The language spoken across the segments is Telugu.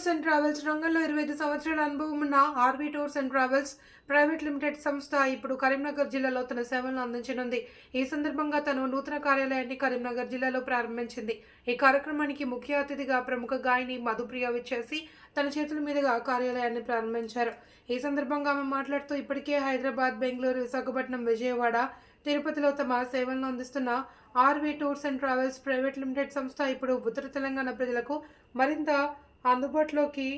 టూర్స్ అండ్ ట్రావెల్స్ రంగంలో ఇరవై ఐదు సంవత్సరాల అనుభవం ఉన్న RV tours and travels private limited సంస్థ ఇప్పుడు కరీంనగర్ జిల్లాలో తన సేవలను అందించనుంది. ఈ సందర్భంగా తను నూతన కార్యాలయాన్ని కరీంనగర్ జిల్లాలో ప్రారంభించింది. ఈ కార్యక్రమానికి ముఖ్య అతిథిగా ప్రముఖ గాయని మధుప్రియ విచ్చేసి తన చేతుల మీదుగా కార్యాలయాన్ని ప్రారంభించారు. ఈ సందర్భంగా ఆమె మాట్లాడుతూ ఇప్పటికే హైదరాబాద్ బెంగళూరు విశాఖపట్నం విజయవాడ తిరుపతిలో తమ సేవలను అందిస్తున్న RV tours and travels private limited సంస్థ ఇప్పుడు ఉత్తర తెలంగాణ ప్రజలకు మరింత అందుబాటులోకి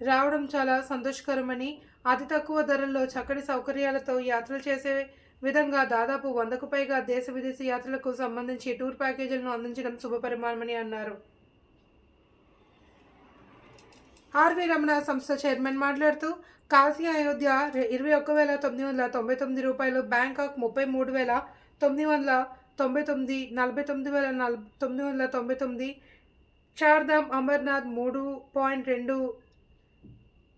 రావడం చాలా సంతోషకరమని అతి తక్కువ ధరల్లో చక్కటి సౌకర్యాలతో యాత్రలు చేసే విధంగా దాదాపు వందకు పైగా దేశ విదేశీ యాత్రలకు సంబంధించి టూర్ ప్యాకేజీలను అందించడం శుభపరిమాణమని అన్నారు. ఆర్వి రమణ సంస్థ చైర్మన్ మాట్లాడుతూ కాశీ అయోధ్య ఇరవై ఒక్క వేల తొమ్మిది వందల తొంభై తొమ్మిది రూపాయలు బ్యాంకాక్ ముప్పై మూడు వేల తొమ్మిది వందల తొంభై తొమ్మిది నలభై తొమ్మిది వేల నలభై తొమ్మిది వందల తొంభై తొమ్మిది చార్ధామ్ అమర్నాథ్ మూడు పాయింట్ రెండు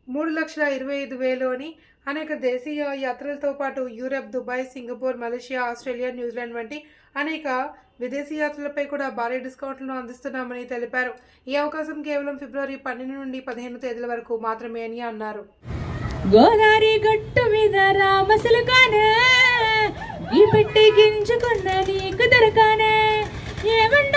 మూడు లక్షల ఇరవై ఐదు వేలు అని అనేక దేశీయ యాత్రలతో పాటు Europe Dubai Singapore Malaysia Australia New Zealand Zealand అనేక విదేశీ యాత్రలపై కూడా భారీ డిస్కౌంట్లను అందిస్తున్నామని తెలిపారు. ఈ అవకాశం కేవలం ఫిబ్రవరి పన్నెండు నుండి పదిహేను తేదీల వరకు మాత్రమే అని అన్నారు. గోదారి గట్టు మీద రామసులుకానే ఈ పెట్టి గింజుకున్న నీకు దొరకానే ఏమంట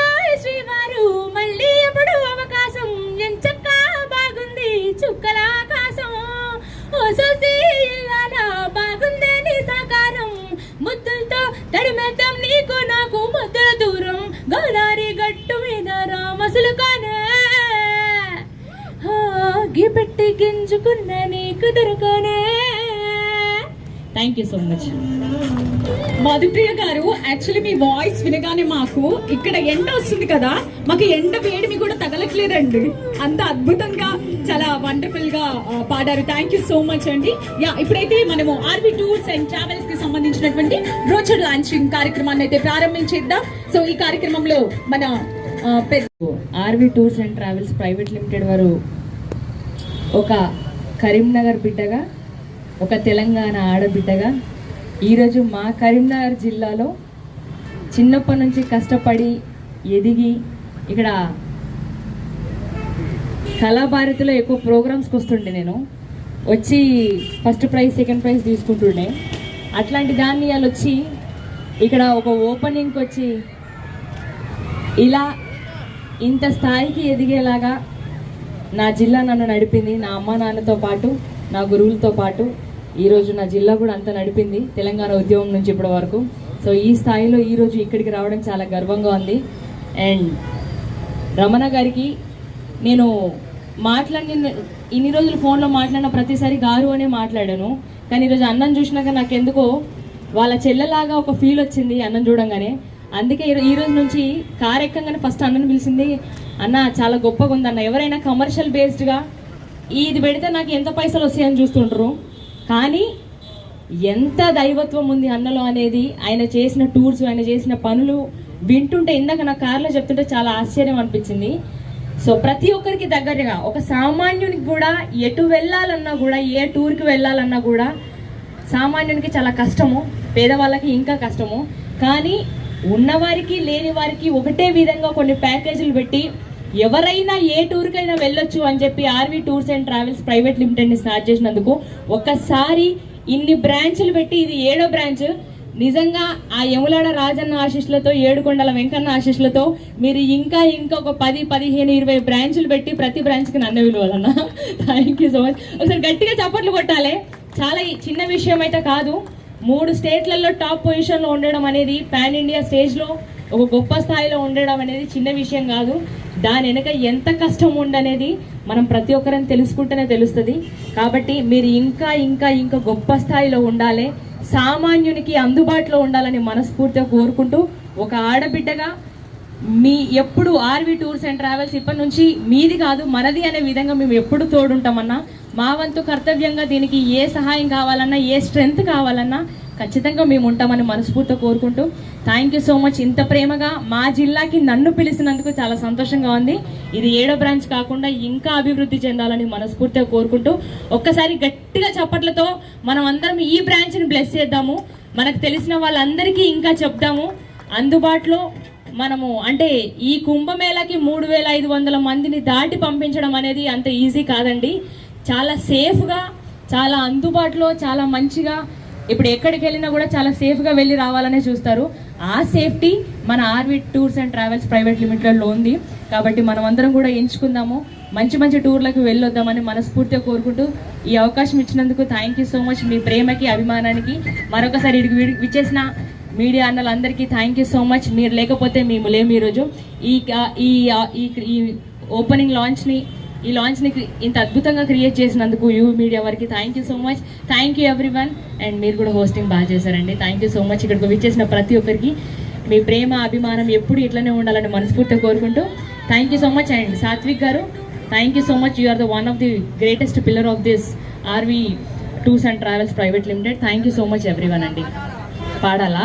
పెట్టి గింజుకున్న నీకు దొరకనే. Thank you so much Madhupriya garu actually me voice వినగానే మాకు ఇక్కడ ఎండ వస్తుంది కదా మాకు ఎండ వేడిమి కూడా తగలట్లేదండి. అంత అద్భుతంగా చాలా వండర్ఫుల్గా పాడారు. థ్యాంక్ యూ సో మచ్ అండి. యా ఇప్పుడైతే మనము ఆర్బీ టూర్స్ అండ్ ట్రావెల్స్కి సంబంధించినటువంటి రోచర్ లాంచింగ్ కార్యక్రమాన్ని అయితే ప్రారంభించేద్దాం. సో ఈ కార్యక్రమంలో మన పెద్ద RV tours and travels private limited వారు ఒక కరీంనగర్ బిడ్డగా ఒక తెలంగాణ ఆడబిడ్డగా ఈరోజు మా కరీంనగర్ జిల్లాలో చిన్నప్పటి నుంచి కష్టపడి ఎదిగి ఇక్కడ కళాభారతిలో ఎక్కువ ప్రోగ్రామ్స్కి వస్తుండే నేను. వచ్చి ఫస్ట్ ప్రైజ్ సెకండ్ ప్రైజ్ తీసుకుంటుండే. అట్లాంటి దాన్ని వాళ్ళు వచ్చి ఇక్కడ ఒక ఓపెనింగ్కి వచ్చి ఇలా ఇంత స్థాయికి ఎదిగేలాగా నా జిల్లా నన్ను నడిపింది నా అమ్మ నాన్నతో పాటు నా గురువులతో పాటు. ఈరోజు నా జిల్లా కూడా అంత నడిపింది తెలంగాణ ఉద్యమం నుంచి ఇప్పటి వరకు. సో ఈ స్థాయిలో ఈరోజు ఇక్కడికి రావడం చాలా గర్వంగా ఉంది. అండ్ రమణ గారికి నేను మాట్లాడిన ఇన్ని రోజులు ఫోన్లో మాట్లాడిన ప్రతిసారి గారు అనే మాట్లాడాను. కానీ ఈరోజు అన్నం చూసినాక నాకెందుకో వాళ్ళ చెల్లెలాగా ఒక ఫీల్ వచ్చింది అన్నం చూడంగానే. అందుకే ఈ రోజు నుంచి కార్ ఎక్కంగానే ఫస్ట్ అన్నను పిలిచింది అన్న చాలా గొప్పగా ఉంది అన్న. ఎవరైనా కమర్షియల్ బేస్డ్గా ఇది పెడితే నాకు ఎంత పైసలు వస్తాయని చూస్తుంటారు కానీ ఎంత దైవత్వం ఉంది అన్నలో అనేది ఆయన చేసిన టూర్స్ ఆయన చేసిన పనులు వింటుంటే ఇందాక నా కార్లో చెప్తుంటే చాలా ఆశ్చర్యం అనిపించింది. సో ప్రతి ఒక్కరికి దగ్గరగా ఒక సామాన్యునికి కూడా ఎటు వెళ్ళాలన్నా కూడా ఏ టూర్కి వెళ్ళాలన్నా కూడా సామాన్యునికి చాలా కష్టము పేదవాళ్ళకి ఇంకా కష్టము. కానీ ఉన్నవారికి లేని వారికి ఒకటే విధంగా కొన్ని ప్యాకేజీలు పెట్టి ఎవరైనా ఏ టూర్కైనా వెళ్ళొచ్చు అని చెప్పి RV tours and travels private లిమిటెడ్ని start చేసినందుకు ఒక్కసారి ఇన్ని బ్రాంచ్లు పెట్టి ఇది ఏడో బ్రాంచ్. నిజంగా ఆ యములాడ రాజన్న ఆశీస్సులతో ఏడుకొండల వెంకన్న ఆశీస్సులతో మీరు ఇంకా ఇంకా ఒక పది పదిహేను ఇరవై బ్రాంచులు పెట్టి ప్రతి బ్రాంచ్కి నన్ను విలువాలన్న థ్యాంక్ యూ సో మచ్ ఒకసారి గట్టిగా చప్పట్లు కొట్టాలి. చాలా చిన్న విషయం అయితే కాదు. మూడు స్టేట్లలో టాప్ పొజిషన్లో ఉండడం అనేది పాన్ ఇండియా స్టేజ్లో ఒక గొప్ప స్థాయిలో ఉండడం అనేది చిన్న విషయం కాదు. దాని వెనుక ఎంత కష్టం ఉండనేది మనం ప్రతి ఒక్కరిని తెలుసుకుంటేనే తెలుస్తుంది. కాబట్టి మీరు ఇంకా ఇంకా ఇంకా గొప్ప స్థాయిలో ఉండాలి. సామాన్యునికి అందుబాటులో ఉండాలని మనస్ఫూర్తిగా కోరుకుంటూ ఒక ఆడబిడ్డగా మీ ఎప్పుడు ఆర్వీ టూర్స్ అండ్ ట్రావెల్స్ ఇప్పటి నుంచి మీది కాదు మనది అనే విధంగా మేము ఎప్పుడు తోడుంటామన్నా మా వంతు కర్తవ్యంగా దీనికి ఏ సహాయం కావాలన్నా ఏ స్ట్రెంగ్త్ కావాలన్నా ఖచ్చితంగా మేము ఉంటామని మనస్ఫూర్తిగా కోరుకుంటూ థ్యాంక్ యూ సో మచ్ ఇంత ప్రేమగా మా జిల్లాకి నన్ను పిలిచినందుకు చాలా సంతోషంగా ఉంది. ఇది ఏడో బ్రాంచ్ కాకుండా ఇంకా అభివృద్ధి చెందాలని మనస్ఫూర్తిగా కోరుకుంటూ ఒక్కసారి గట్టిగా చప్పట్లతో మనం అందరం ఈ బ్రాంచ్ని బ్లెస్ చేద్దాము. మనకు తెలిసిన వాళ్ళందరికీ ఇంకా చెప్దాము. అందుబాటులో మనము అంటే ఈ కుంభమేళకి మూడు వేల ఐదు వందల మందిని దాటి పంపించడం అనేది అంత ఈజీ కాదండి. చాలా సేఫ్గా చాలా అందుబాటులో చాలా మంచిగా ఇప్పుడు ఎక్కడికి వెళ్ళినా కూడా చాలా సేఫ్గా వెళ్ళి రావాలనే చూస్తారు. ఆ సేఫ్టీ మన RV tours and travels private లిమిటెడ్లో ఉంది. కాబట్టి మనం అందరం కూడా ఎంచుకుందాము. మంచి మంచి టూర్లకు వెళ్ళొద్దామని మనస్ఫూర్తిగా కోరుకుంటూ ఈ అవకాశం ఇచ్చినందుకు థ్యాంక్ యూ సో మచ్ మీ ప్రేమకి అభిమానానికి మరొకసారి విచ్చేసిన మీడియా అన్నలందరికీ థ్యాంక్ యూ సో మచ్ మీరు లేకపోతే మేము లేము ఈరోజు. ఈ ఈ ఈ- ఈ ఓపెనింగ్ లాంచ్ని ఈ లాంచ్ని ఇంత అద్భుతంగా క్రియేట్ చేసినందుకు యూ మీడియా వారికి thank you so much thank you everyone and మీరు కూడా హోస్టింగ్ బాగా చేశారండి. థ్యాంక్ యూ సో మచ్ ఇక్కడికి విచ్చేసిన ప్రతి ఒక్కరికి మీ ప్రేమ అభిమానం ఎప్పుడు ఇట్లనే ఉండాలని మనస్ఫూర్తిగా కోరుకుంటూ thank you so much and Satvik garu thank you so much you are the one of the greatest pillar of this RV tours and travels private limited thank you so much everyone అండి. పాడాలా?